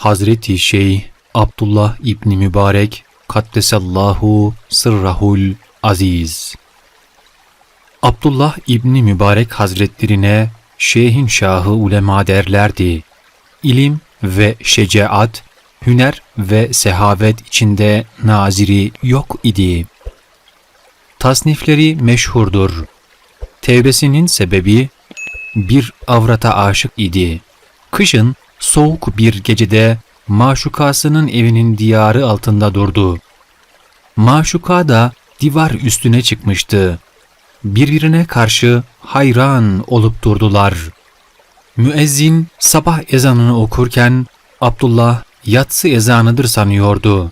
Hazreti Şeyh Abdullah İbni Mübarek Kaddesallahu Sırrahul Aziz Abdullah İbni Mübarek Hazretlerine Şeyhin Şahı ulema derlerdi. İlim ve şecaat, hüner ve sehavet içinde naziri yok idi. Tasnifleri meşhurdur. Tevbesinin sebebi bir avrata aşık idi. Kışın soğuk bir gecede maşukasının evinin diyarı altında durdu. Maşuka da divar üstüne çıkmıştı. Birbirine karşı hayran olup durdular. Müezzin sabah ezanını okurken Abdullah yatsı ezanıdır sanıyordu.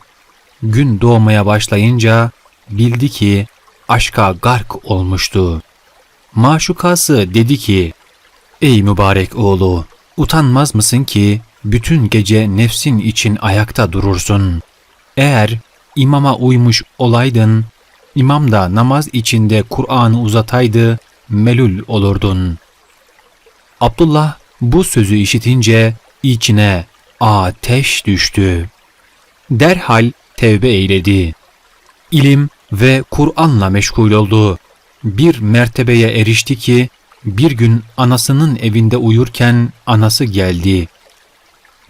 Gün doğmaya başlayınca bildi ki aşka gark olmuştu. Maşukası dedi ki, Ey mübarek oğlu, utanmaz mısın ki bütün gece nefsin için ayakta durursun? Eğer imama uymuş olaydın, imam da namaz içinde Kur'an'ı uzataydı, melul olurdun. Abdullah bu sözü işitince içine ateş düştü. Derhal tevbe eyledi. İlim ve Kur'an'la meşgul oldu. Bir mertebeye erişti ki bir gün anasının evinde uyurken anası geldi.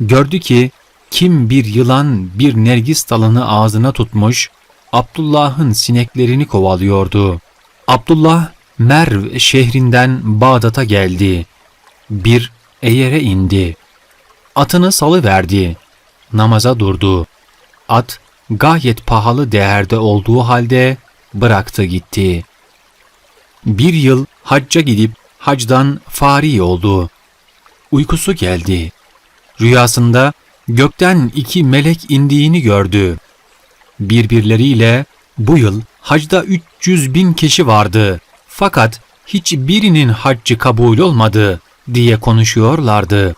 Gördü ki kim bir yılan bir nergis dalını ağzına tutmuş, Abdullah'ın sineklerini kovalıyordu. Abdullah Merv şehrinden Bağdat'a geldi. Bir eğere indi. Atını salıverdi. Namaza durdu. At gayet pahalı değerde olduğu halde bıraktı gitti. Bir yıl hacca gidip hacdan fari oldu. Uykusu geldi. Rüyasında gökten iki melek indiğini gördü. Birbirleriyle bu yıl hacda 300 bin kişi vardı. Fakat hiçbirinin haccı kabul olmadı diye konuşuyorlardı.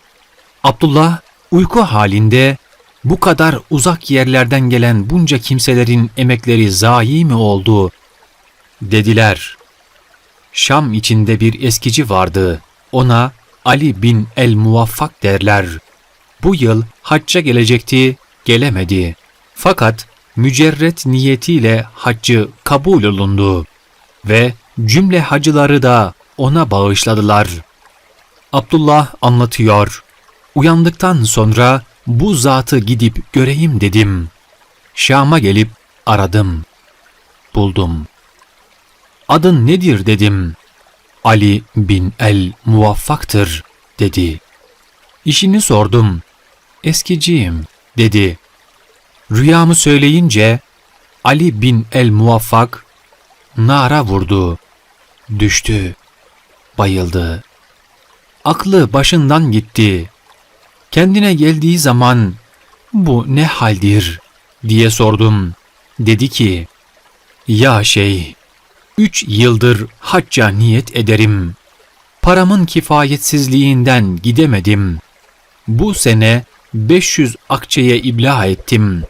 Abdullah uyku halinde bu kadar uzak yerlerden gelen bunca kimselerin emekleri zayi mi oldu? Dediler. Şam içinde bir eskici vardı. Ona Ali bin el Muvaffak derler. Bu yıl hacca gelecekti, gelemedi. Fakat mücerret niyetiyle haccı kabul olundu ve cümle hacıları da ona bağışladılar. Abdullah anlatıyor. Uyandıktan sonra bu zatı gidip göreyim dedim. Şam'a gelip aradım. Buldum. Adın nedir dedim. Ali bin el Muvaffaktır dedi. İşini sordum. Eskiciyim dedi. Rüyamı söyleyince Ali bin el Muvaffak nara vurdu. Düştü. Bayıldı. Aklı başından gitti. Kendine geldiği zaman bu ne haldir diye sordum. Dedi ki, ya şey, üç yıldır hacca niyet ederim. Paramın kifayetsizliğinden gidemedim. Bu sene 500 akçeye iblah ettim.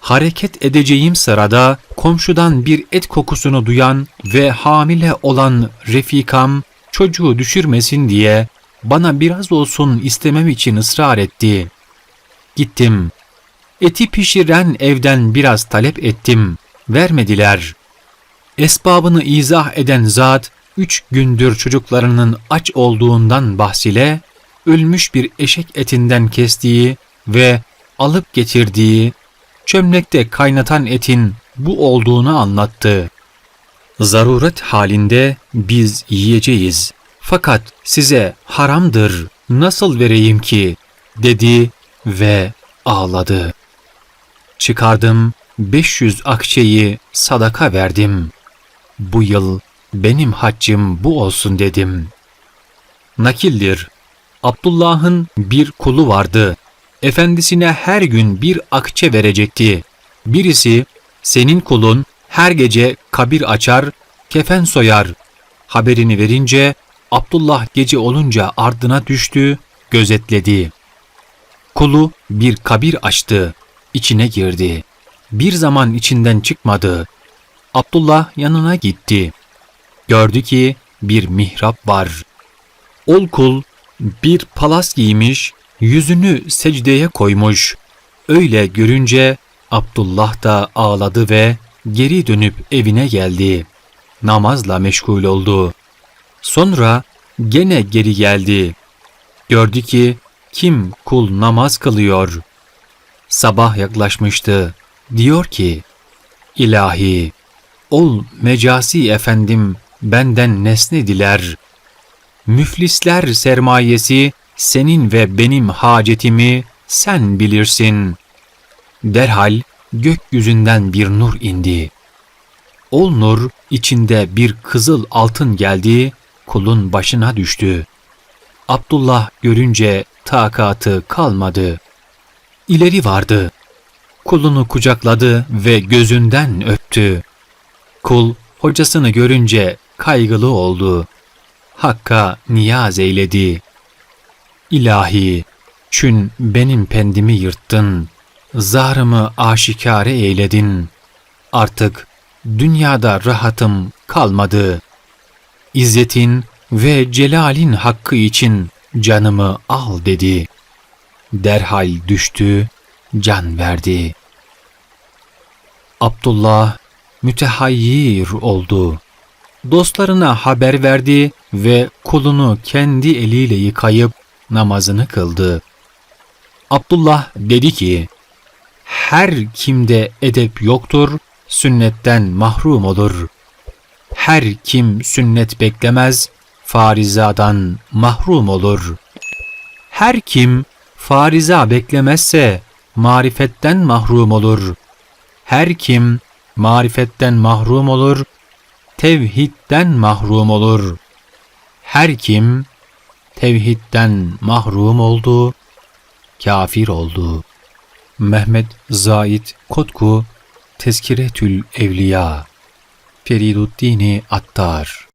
Hareket edeceğim sırada komşudan bir et kokusunu duyan ve hamile olan refikam çocuğu düşürmesin diye bana biraz olsun istemem için ısrar etti. Gittim. Eti pişiren evden biraz talep ettim. Vermediler. Esbabını izah eden zat, üç gündür çocuklarının aç olduğundan bahsile, ölmüş bir eşek etinden kestiği ve alıp getirdiği, çömlekte kaynatan etin bu olduğunu anlattı. Zaruret halinde biz yiyeceğiz. Fakat size haramdır, nasıl vereyim ki? dedi ve ağladı. Çıkardım 500 akçeyi sadaka verdim. Bu yıl benim haccım bu olsun dedim. Nakildir. Abdullah'ın bir kulu vardı. Efendisine her gün bir akçe verecekti. Birisi senin kulun her gece kabir açar, kefen soyar. Haberini verince Abdullah gece olunca ardına düştü, gözetledi. Kulu bir kabir açtı, içine girdi. Bir zaman içinden çıkmadı. Abdullah yanına gitti. Gördü ki bir mihrap var. Ol kul bir palas giymiş, yüzünü secdeye koymuş. Öyle görünce Abdullah da ağladı ve geri dönüp evine geldi. Namazla meşgul oldu. Sonra gene geri geldi. Gördü ki kim kul namaz kılıyor. Sabah yaklaşmıştı. Diyor ki, İlahi, ol mecasi efendim benden nesne diler. Müflisler sermayesi senin ve benim hacetimi sen bilirsin. Derhal gökyüzünden bir nur indi. Ol nur içinde bir kızıl altın geldi, kulun başına düştü. Abdullah görünce takatı kalmadı. İleri vardı. Kulunu kucakladı ve gözünden öptü. Kul hocasını görünce kaygılı oldu. Hakk'a niyaz eyledi. İlahi, çün benim pendimi yırttın, zahrımı aşikare eyledin. Artık dünyada rahatım kalmadı. İzzetin ve celalin hakkı için canımı al dedi. Derhal düştü, can verdi. Abdullah mütehayyir oldu. Dostlarına haber verdi ve kulunu kendi eliyle yıkayıp namazını kıldı. Abdullah dedi ki, her kimde edep yoktur, sünnetten mahrum olur. Her kim sünnet beklemez, farizadan mahrum olur. Her kim fariza beklemezse marifetten mahrum olur. Her kim marifetten mahrum olur, tevhidden mahrum olur. Her kim tevhidden mahrum oldu, kafir oldu. Mehmet Zahid Kotku Tezkiretül Evliya Feriduddin Attar